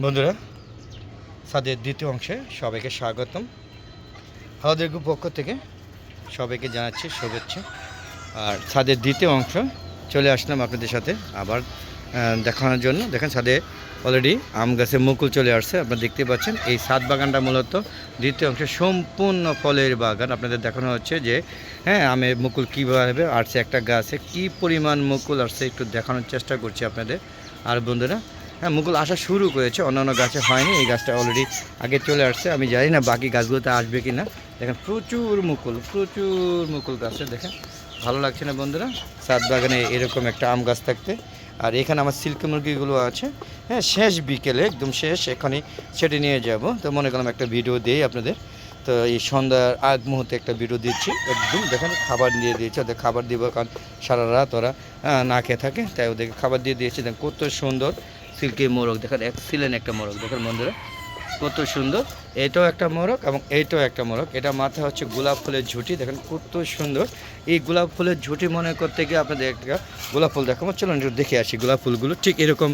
বন্ধুরা, সাদের দ্বিতীয় অংশে সবাইকে স্বাগতম। আমাদের গ্রুপ পক্ষ থেকে সবাইকে জানাচ্ছি শুভেচ্ছা। আর ছাদের দ্বিতীয় অংশ, চলে আসলাম আপনাদের সাথে আবার দেখানোর জন্য। দেখেন ছাদে অলরেডি আম গাছে মুকুল চলে আসছে, আপনারা দেখতে পাচ্ছেন। এই ছাদ বাগানটা মূলত দ্বিতীয় অংশে সম্পূর্ণ ফলের বাগান। আপনাদের দেখানো হচ্ছে যে হ্যাঁ আমের মুকুল কীভাবে আসছে, একটা গাছে কি পরিমাণ মুকুল আসছে, একটু দেখানোর চেষ্টা করছি আপনাদের। আর বন্ধুরা হ্যাঁ মুকুল আসা শুরু করেছে, অন্যান্য গাছে হয়নি, এই গাছটা অলরেডি আগে চলে আসছে, আমি জানি না বাকি গাছগুলোতে আসবে কি না দেখেন, প্রচুর মুকুল প্রচুর মুকুল গাছে, দেখেন, ভালো লাগছে না বন্ধুরা? সাত বাগানে এরকম একটা আম গাছ থাকতে। আর এখানে আমার সিল্ক মুরগিগুলো আছে। হ্যাঁ শেষ বিকেলে, একদম শেষ এখানে সেটে নিয়ে যাব। তো মনে করলাম একটা ভিডিও দিই আপনাদের। তো এই সন্ধ্যার আগ মুহূর্তে একটা ভিডিও দিচ্ছি। একদম, দেখেন, খাবার দিয়ে দিয়েছি, ওদের খাবার দিব, কারণ সারা রাত ওরা না খেয়ে থাকে, তাই ওদেরকে খাবার দিয়ে দিয়েছি। দেখেন, কত সুন্দর সিল্কি মোরগ, দেখেন এক্সিলেন্ট একটা মোরগ, দেখেন বন্ধুরা, কত সুন্দর। এটাও একটা মোরগ এবং এইটাও একটা মোরগ। এটা মাথায় হচ্ছে গোলাপ ফুলের ঝুঁটি, দেখেন কত সুন্দর। এই গোলাপ ফুলের ঝুঁটি মনে করতে গিয়ে আপনাদের একটা গোলাপ ফুল দেখাবো। চলুন একটু দেখে আসি গোলাপ ফুলগুলো ঠিক এরকম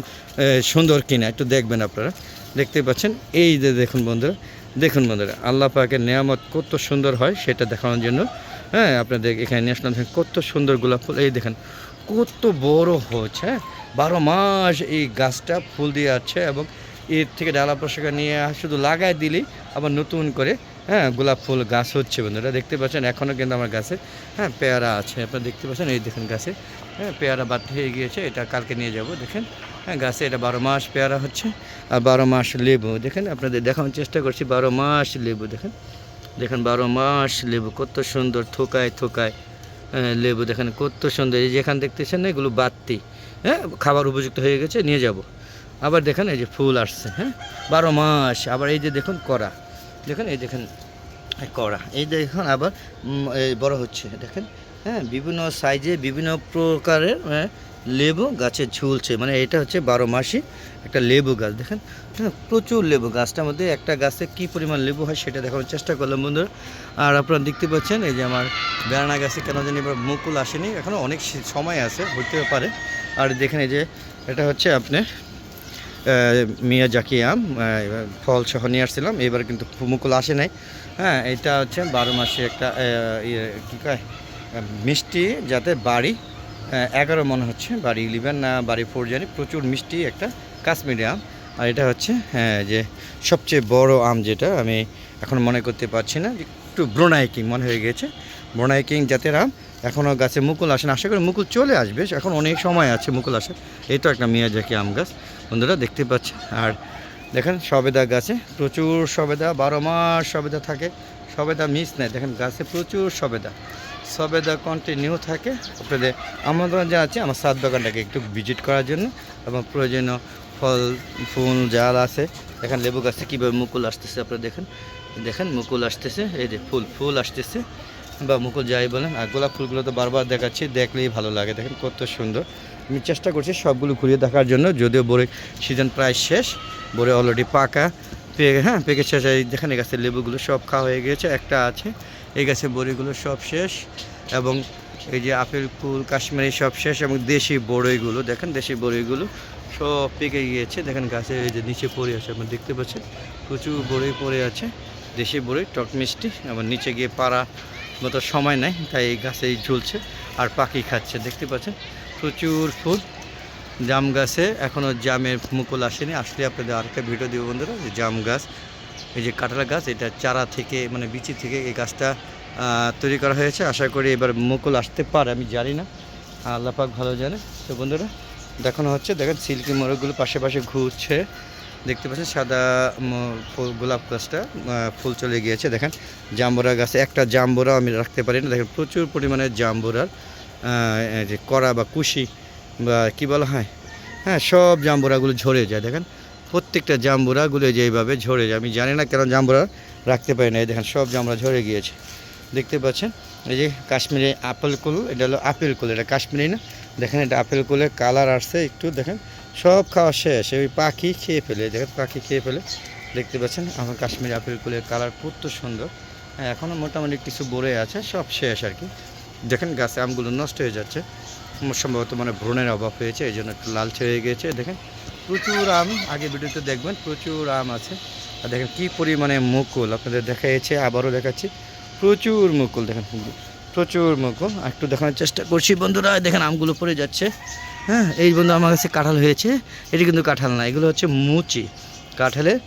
সুন্দর কিনা, একটু দেখবেন আপনারা। দেখতে পাচ্ছেন? এই যে দেখুন বন্ধুরা দেখুন বন্ধুরা, আল্লাহ পাকের নিয়ামত কত সুন্দর হয় সেটা দেখানোর জন্য। হ্যাঁ আপনাদের এখানে ন্যাশনাল দেখেন কত সুন্দর গোলাপ ফুল। এই দেখেন কত বড় হচ্ছে বারো মাস এই গাছটা ফুল দিয়ে আছে এবং এর থেকে ডালা পোশাকা নিয়ে শুধু লাগাই দিলেই আবার নতুন করে হ্যাঁ গোলাপ ফুল গাছ হচ্ছে বন্ধুরা। দেখতে পাচ্ছেন এখনও কিন্তু আমার গাছে হ্যাঁ পেয়ারা আছে। আপনারা দেখতে পাচ্ছেন, এই দেখেন গাছে হ্যাঁ পেয়ারা বাদ হয়ে গিয়েছে। এটা কালকে নিয়ে যাব, দেখেন। হ্যাঁ গাছে এটা বারো মাস পেয়ারা হচ্ছে, আর বারো মাস লেবু, দেখেন। আপনাদের দেখানোর চেষ্টা করছি, বারো মাস লেবু, দেখেন। দেখেন, বারো মাস লেবু, কত সুন্দর থোকায় থোকায়। লেবু দেখেন কত সুন্দর। এই যেখানে দেখতেছেন এগুলো বাত্তি হ্যাঁ খাবার উপযুক্ত হয়ে গেছে নিয়ে যাব। আবার দেখেন এই যে ফুল আসছে হ্যাঁ বারো মাস। আবার এই যে দেখুন করা দেখেন এই দেখেন করা এই দেখুন আবার এই বড় হচ্ছে দেখেন। হ্যাঁ বিভিন্ন সাইজে বিভিন্ন প্রকারের হ্যাঁ, লেবু গাছে ঝুলছে মানে এটা হচ্ছে বারো মাসি একটা লেবু গাছ। দেখেন হ্যাঁ, প্রচুর লেবু গাছটার মধ্যে একটা গাছে কি পরিমাণ লেবু হয় সেটা দেখানোর চেষ্টা করলাম বন্ধুরা। আর আপনারা দেখতে পাচ্ছেন এই যে আমার বেড়ানা গাছে কেন জানি এবার মুকুল আসেনি এখনও অনেক সময় আছে হতে পারে। আর দেখেন এই যে এটা হচ্ছে আপনার মিয়া জাকি আম ফল সহ নিয়ে আসছিলাম এবার কিন্তু মুকুল আসে নাই। হ্যাঁ এটা হচ্ছে বারো মাসে একটা ইয়ে কী কয় মিষ্টি যাতে বাড়ি এগারো মনে হচ্ছে, বাড়ি ইলেভেন না বাড়ি ফোর জানি, প্রচুর মিষ্টি একটা কাশ্মীরি আম। আর এটা হচ্ছে হ্যাঁ যে সবচেয়ে বড় আম যেটা, আমি এখন মনে করতে পারছি না একটু ব্রোনাইকিং মনে হয়ে গেছে। ব্রোনাই কিং জাতের আম, এখনও গাছে মুকুল আসে না, আশা করি মুকুল চলে আসবে, এখন অনেক সময় আছে মুকুল আসে। এই তো একটা মিয়াজাকি আম গাছ, বন্ধুরা দেখতে পাচ্ছেন আর দেখেন, সবেদা গাছে প্রচুর সবেদা, বারো মাস সবেদা থাকে, সবেদা মিস নেয় দেখেন, গাছে প্রচুর সবেদা। সবেদা কন্টিনিউ থাকে। আপনাদের আমন্ত্রণ জানাচ্ছি আমার সাত বাগানটাকে একটু ভিজিট করার জন্য এবং প্রয়োজনীয় ফল, ফুল জাল আছে দেখেন লেবু গাছে কীভাবে মুকুল আসতেছে আপনারা দেখেন। দেখেন মুকুল আসতেছে, এই যে ফুল ফুল আসতেছে। বা মুকুল যাই বলেন, আর গোলাপ ফুলগুলো তো বারবার দেখাচ্ছি, দেখলেই ভালো লাগে। দেখেন কত সুন্দর। আমি চেষ্টা করছি সবগুলো ঘুরিয়ে দেখার জন্য, যদিও বড়ি সিজন প্রায় শেষ, বড়ি অলরেডি পাকা। পেকে হ্যাঁ পেকে শেষ। এই দেখেন গাছের লেবুগুলো সব খাওয়া হয়ে গিয়েছে, একটা আছে। এই গাছের বড়িগুলো সব শেষ এবং এই যে আপেল, কুল, কাশ্মীরি সব শেষ এবং দেশি বড়ইগুলো দেখেন দেশি বড়ইগুলো সব পেকে গিয়েছে। দেখেন গাছে এই যে নিচে পড়ে আছে, আপনারা দেখতে পাচ্ছেন, প্রচুর বড়ই পড়ে আছে, দেশি বড়ই টক মিষ্টি আবার নিচে গিয়ে পাড়া মতো সময় নেই, তাই এই গাছেই ঝুলছে আর পাখি খাচ্ছে, দেখতে পাচ্ছেন, প্রচুর ফুল। জাম গাছে এখনও জামের মুকুল আসেনি, আসলে আপনাদের আরেকটা ভিডিও দিব বন্ধুরা, যে জাম গাছ এই যে কাঁঠাল গাছ, এটা চারা থেকে মানে বিচি থেকে এই গাছটা তৈরি করা হয়েছে। আশা করি এবার মুকুল আসতে পারে, আমি জানি না। আল্লাহ পাক ভালো জানে। তো বন্ধুরা, দেখানো হচ্ছে, দেখেন সিল্কি মোরগগুলো পাশে পাশে ঘুরছে। দেখতে পাচ্ছেন সাদা গোলাপ গাছটা ফুল চলে গিয়েছে। দেখেন, জাম্বুরা গাছে, একটা জাম্বুরা আমি রাখতে পারি না। দেখেন, প্রচুর পরিমাণে জাম্বুরার যে কড়া বা কুশি বা কী বলা হয়? হ্যাঁ সব জাম্বুরাগুলো ঝরে যায়, দেখেন। প্রত্যেকটা জাম্বুরাগুলো যেইভাবে ঝরে যায়, আমি জানি না কেন জাম্বুরা রাখতে পারি না। এই দেখেন, সব জাম্বুরা ঝরে গিয়েছে। দেখতে পাচ্ছেন? এই যে কাশ্মীরি আপেল কুল, এটা হলো আপেল কুল, এটা কাশ্মীরি না? দেখেন, এটা আপেল কুলের কালার আসছে, একটু দেখেন, সব খাওয়া শেষ। ওই পাখি খেয়ে ফেলে দেখেন, পাখি খেয়ে ফেলে। দেখতে পাচ্ছেন, আমার কাশ্মীরি আপেল কুলের কালার কত সুন্দর। হ্যাঁ এখনও মোটামুটি কিছু বড়ে আছে, সব শেষ আর কি। দেখেন, গাছে আমগুলো নষ্ট হয়ে যাচ্ছে। সম্ভবত মানে ভ্রণের অভাব হয়েছে, এই জন্য একটু লালচে হয়ে গিয়েছে, দেখেন। প্রচুর আম, আগে ভিডিওতে দেখবেন, প্রচুর আম আছে। আর দেখেন কী পরিমাণে মুকুল, আপনাদের দেখাইছে, আবারও দেখাচ্ছি। প্রচুর মুকুল, দেখেন। প্রচুর মুকুল, একটু দেখানোর চেষ্টা করছি। বন্ধুরা, দেখেন আমগুলো পড়ে যাচ্ছে। হ্যাঁ এই বন্ধু আমার কাছে কাঁঠাল হয়েছে। এটি কিন্তু কাঁঠাল না, এগুলো হচ্ছে মুচি। কাঁঠালের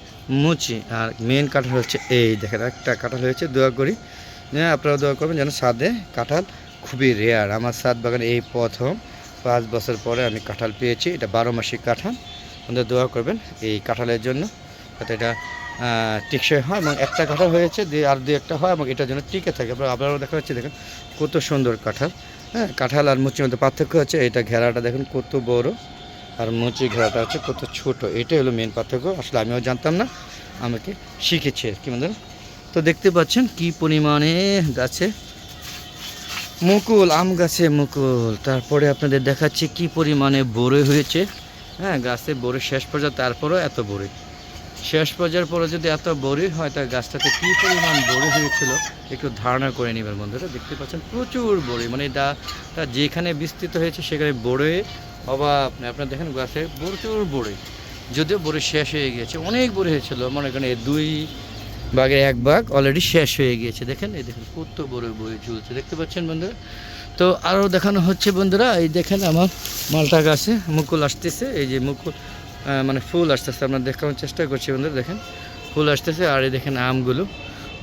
মুচি, আর মেন কাঁঠাল হচ্ছে এই। দেখেন, একটা কাঁঠাল হয়েছে, দোয়া করি। হ্যাঁ আপনারা দোয়া করবেন যেন সাদে কাঁঠাল খুবই রেয়ার আমার সাত বাগানে এই প্রথম, পাঁচ বছর পরে আমি কাঁঠাল পেয়েছি। এটা বারো মাসিক কাঁঠাল। আপনারা দোয়া করবেন এই কাঁঠালের জন্য, যাতে এটা টিকসই হয় এবং একটা কাঁঠাল হয়েছে দিয়ে আর দু একটা হয় এবং এটার জন্য টিকে থাকে। আপনারা দেখা যাচ্ছে, দেখেন কত সুন্দর কাঁঠাল। হ্যাঁ কাঁঠাল আর মুচির মধ্যে পার্থক্য হচ্ছে এটা ঘেরাটা দেখেন কত বড় আর মুচি ঘেরাটা হচ্ছে কত ছোট। এটাই হলো মেন পার্থক্য। আসলে আমিও জানতাম না, আমাকে শিখেছে আর কি, বন্ধুরা। তো দেখতে পাচ্ছেন কি পরিমাণে গাছে মুকুল, আম গাছে মুকুল। তারপরে আপনাদের দেখাচ্ছি কি পরিমাণে বড়ই হয়েছে। হ্যাঁ গাছে বড়ি শেষ পর্যন্ত, তারপরেও এত বড়ি। শেষ পর্যায়ের পরে যদি এত বড়ি হয় তার গাছটাতে কী পরিমাণ বড়ি হয়েছিল, একটু ধারণা করে নেবেন বন্ধুরা। দেখতে পাচ্ছেন প্রচুর বড়ি মানে এটা যেখানে বিস্তৃত হয়েছে, সেখানে বড়ে অভাব। আপনারা দেখেন গাছে প্রচুর বড়ি। যদিও বড়ি শেষ হয়ে গিয়েছে, অনেক বড়ি হয়েছিল, মনে করেন দুই বাঘের এক বাঘ অলরেডি শেষ হয়ে গিয়েছে। দেখেন, এই দেখেন কত বড় বই ঝুলছে। দেখতে পাচ্ছেন বন্ধুরা তো আরও দেখানো হচ্ছে বন্ধুরা, এই দেখেন আমার মালটা গাছে, মুকুল আসতেছে, এই যে মুকুল মানে ফুল আসতেছে আপনার দেখানোর চেষ্টা করছি বন্ধুরা, দেখেন, ফুল আসতেছে, আর এই দেখেন আমগুলো,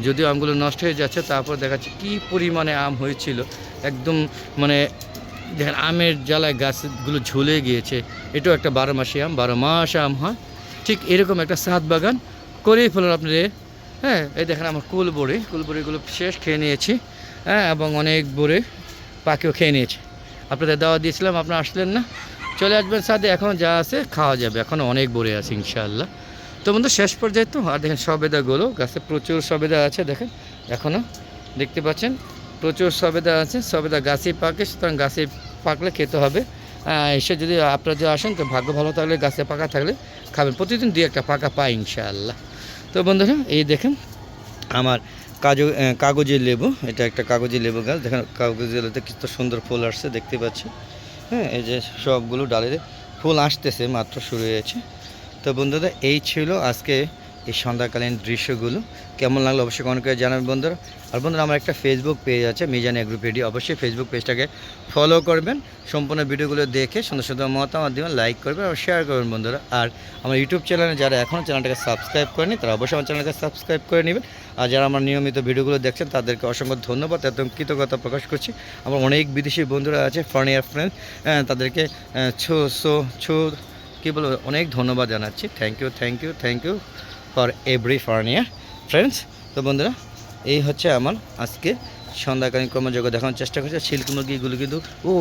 যদিও আমগুলো নষ্ট হয়ে যাচ্ছে, তারপর দেখাচ্ছে কি পরিমাণে আম হয়েছিল, একদম মানে দেখেন আমের জ্বালায় গাছগুলো ঝুলে গিয়েছে, এটাও একটা বারো মাসি আম, বারো মাস আম হয়, ঠিক এরকম একটা সাত বাগান করেই ফেলেন আপনি হ্যাঁ এই দেখেন আমার কুল বড়ি কুল বড়িগুলো শেষ খেয়ে নিয়েছি হ্যাঁ এবং অনেক বড়ি পাখিও খেয়ে নিয়েছে। আপনাদের দাওয়া দিয়েছিলাম, আপনারা আসলেন না। চলে আসবেন সাথে এখন যা আছে খাওয়া যাবে। এখনও অনেক বড়ি আছে, ইনশাআল্লাহ। তো বন্ধু, শেষ পর্যায়ে তো, আর দেখেন সবেদাগুলো, গাছে প্রচুর সবেদা আছে, দেখেন। এখনও দেখতে পাচ্ছেন, প্রচুর সবেদা আছে। সবেদা গাছে পাকে, সুতরাং গাছে পাকলে খেতে হবে। এসে যদি আপনারা যদি আসেন, তো ভাগ্য ভালো থাকলে, গাছে পাকা থাকলে খাবেন। প্রতিদিন দুই একটা পাকা পাই ইনশাআল্লাহ। তো বন্ধুরা, এই দেখেন, আমার কাজু কাগজি লেবু, এটা একটা কাগজি লেবু গাছ। দেখেন, কাগজি লেবুতে কত সুন্দর ফুল আসছে, দেখতে পাচ্ছি। হ্যাঁ এই যে সবগুলো ডালে ফুল আসতেছে, মাত্র শুরু হয়েছে। তো বন্ধুরা, এই ছিল আজকে এই সন্ধ্যাকালীন দৃশ্যগুলো। কেমন লাগল অবশ্যই কমেন্ট করে জানাবেন বন্ধুরা। আর বন্ধুরা, আমার একটা ফেসবুক পেজ আছে মিজান এগ্রো পেডি অবশ্যই ফেসবুক পেজটাকে ফলো করবেন। সম্পূর্ণ ভিডিওগুলো দেখে সুন্দর সুন্দর মতামত দিবেন লাইক করবেন আর শেয়ার করবেন বন্ধুরা। আর আমার ইউটিউব চ্যানেলে যারা এখনও চ্যানেলটাকে সাবস্ক্রাইব করেনি, তারা অবশ্যই আমার চ্যানেলকে সাবস্ক্রাইব করে নেবেন। আর যারা আমার নিয়মিত ভিডিওগুলো দেখছেন, তাদেরকে অসংখ্য ধন্যবাদ। এবং কৃতজ্ঞতা প্রকাশ করছি। আমার অনেক বিদেশি বন্ধুরা আছে ফরেন ইয়ার ফ্রেন্ড তাদেরকে ছো সো ছো, কী বলব, অনেক ধন্যবাদ জানাচ্ছি। Thank you thank you thank you for every foreign year friends তো বন্ধুরা, এই হচ্ছে আমার আজকে সন্ধ্যাকালীন কর্মযোগ্য দেখানোর চেষ্টা করছি। সিল্ক মুরগিগুলো কিন্তু, ও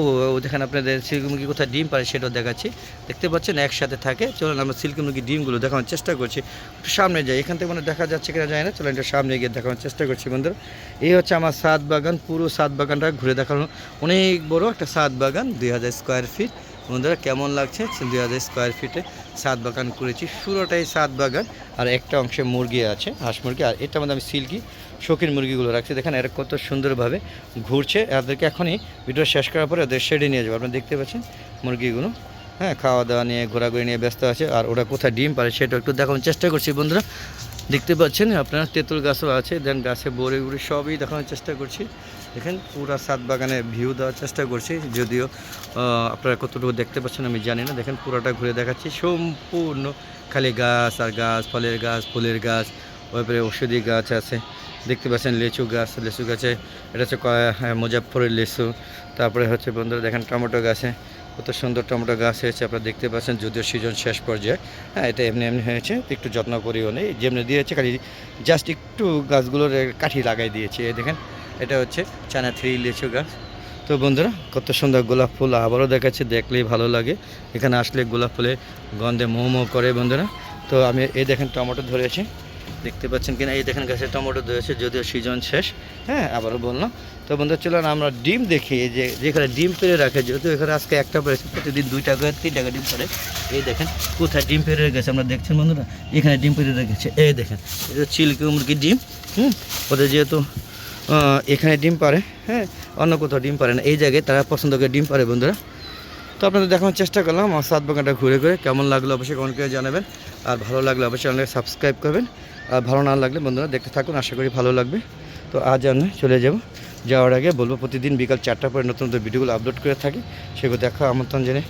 দেখেন আপনাদের সিল্ক মুরগি কোথায় ডিম পারে সেটাও দেখাচ্ছি। দেখতে পাচ্ছেন, একসাথে থাকে। চলুন আমরা সিল্ক মুরগি ডিমগুলো দেখানোর চেষ্টা করছি। একটু সামনে যাই, এখান থেকে মানে দেখা যাচ্ছে কিনা যায় না। চলুন একটু সামনে গিয়ে দেখানোর চেষ্টা করছি বন্ধুরা। এই হচ্ছে আমার সাত বাগান, পুরো সাত বাগানটা ঘুরে দেখানো। অনেক বড় একটা সাত বাগান, দুই হাজার স্কোয়ার ফিট বন্ধুরা, কেমন লাগছে? দুই হাজার স্কোয়ার ফিটে সাত বাগান করেছি। পুরোটাই সাত বাগান, আর একটা অংশে মুরগি আছে, হাঁস মুরগি, আর এটার মধ্যে আমি সিল্কি, শৌখিন মুরগিগুলো রাখছি। দেখেন, এরা কত সুন্দরভাবে ঘুরছে। এদেরকে এখনই ভিডিও শেষ করার পরে ওদের শেডে নিয়ে যাব। আপনারা দেখতে পাচ্ছেন মুরগিগুলো। হ্যাঁ খাওয়া দাওয়া নিয়ে, ঘোরাঘুরি নিয়ে ব্যস্ত আছে, আর ওরা কোথায় ডিম পারে সেটা একটু দেখানোর চেষ্টা করছি বন্ধুরা। দেখতে পাচ্ছেন আপনারা, তেঁতুল গাছও আছে, দেন গাছে বড়ি উড়ি সবই দেখানোর চেষ্টা করছি। দেখেন, পুরা সাত বাগানের ভিউ দেওয়ার চেষ্টা করছি। যদিও আপনারা কতটুকু দেখতে পাচ্ছেন আমি জানি না। দেখেন, পুরোটা ঘুরে দেখাচ্ছি। সম্পূর্ণ খালি গাছ আর গাছ, ফলের গাছ, ফুলের গাছ ওইপরে ওষুধি গাছ আছে। দেখতে পাচ্ছেন, লিচু গাছ, লিচু গাছে, এটা হচ্ছে মুজাফরের লিচু। তারপরে হচ্ছে বন্ধুরা, দেখেন, টমেটো গাছে, কত সুন্দর টমেটো গাছ হয়েছে, আপনারা দেখতে পাচ্ছেন, যদিও সিজন শেষ পর্যায়ে। হ্যাঁ এটা এমনি এমনি হয়েছে, একটু যত্ন করিও নেই। যেমনি দিয়েছে, খালি জাস্ট একটু গাছগুলোর কাঠি লাগাই দিয়েছে। দেখেন এটা হচ্ছে চায়না থ্রি লিচু গাছ। তো বন্ধুরা, কত সুন্দর গোলাপ ফুল, আবারও দেখাচ্ছে, দেখলেই ভালো লাগে। এখানে আসলে গোলাপ ফুলে গন্ধে মোহ মোহ করে বন্ধুরা। তো আমি এই দেখেন টমেটো ধরেছি। দেখতে পাচ্ছেন কিনা? এই দেখেন গাছে টমেটো ধরেছে, যদিও সিজন শেষ। হ্যাঁ আবারও বললাম। তো বন্ধুরা, চলুন আমরা ডিম দেখি। যে, যেখানে ডিম পেরে রাখে, যেহেতু এখানে আজকে একটা পেরেছে, প্রতিদিন দুই টাকা তিন টাকা ডিম পরে এই দেখেন, কোথায় ডিম পেরে রেখেছে আমরা দেখছেন বন্ধুরা? এখানে ডিম পেরে রেখেছে। এই দেখেন, এটা চিলকি মুরগির ডিম। হুম, ওদের যেহেতু এখানে ডিম পারে হ্যাঁ অন্য কোথাও ডিম পারে না, এই জায়গায় তারা পছন্দ করে ডিম পারে বন্ধুরা। তো আপনাদের দেখানোর চেষ্টা করলাম, আমার সাত বাগানটা ঘুরে ঘুরে কেমন লাগল অবশ্যই কমেন্ট করে জানাবেন, আর ভালো লাগলে অবশ্যই চ্যানেলকে সাবস্ক্রাইব করবেন, আর ভালো না লাগলে বন্ধুরা দেখতে থাকুন, আশা করি ভালো লাগবে। তো আজ আমি চলে যাব, যাওয়ার আগে বলব প্রতিদিন বিকাল চারটা পরে নতুন নতুন ভিডিওগুলো আপলোড করে থাকি, সেগুলো দেখা আমন্ত্রণ জেনে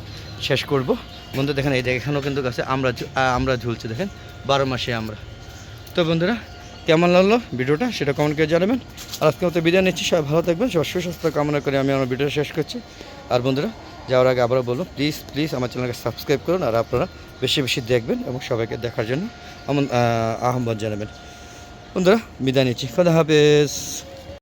শেষ করব। বন্ধু দেখেন, এই এখানেও কিন্তু গাছে আমরা আমরা ঝুলছে, দেখেন, বারো মাসে আমরা। তো বন্ধুরা কেমন লাগল ভিডিওটা সেটা কমেন্ট করে জানাবেন। আর আজকে মতো বিদায় নিচ্ছি, সবাই ভালো থাকবেন, সবার সুস্বাস্থ্য কামনা করে আমি আমার ভিডিওটা শেষ করছি। আর বন্ধুরা, যাওয়ার আগে আবারও বলব প্লিজ প্লিজ আমার চ্যানেলকে সাবস্ক্রাইব করুন আর আপনারা বেশি বেশি দেখবেন এবং সবাইকে দেখার জন্য আমন আহ্বান জানাবেন। বন্ধুরা, বিদায় নিচ্ছি, খোদা হাফেজ।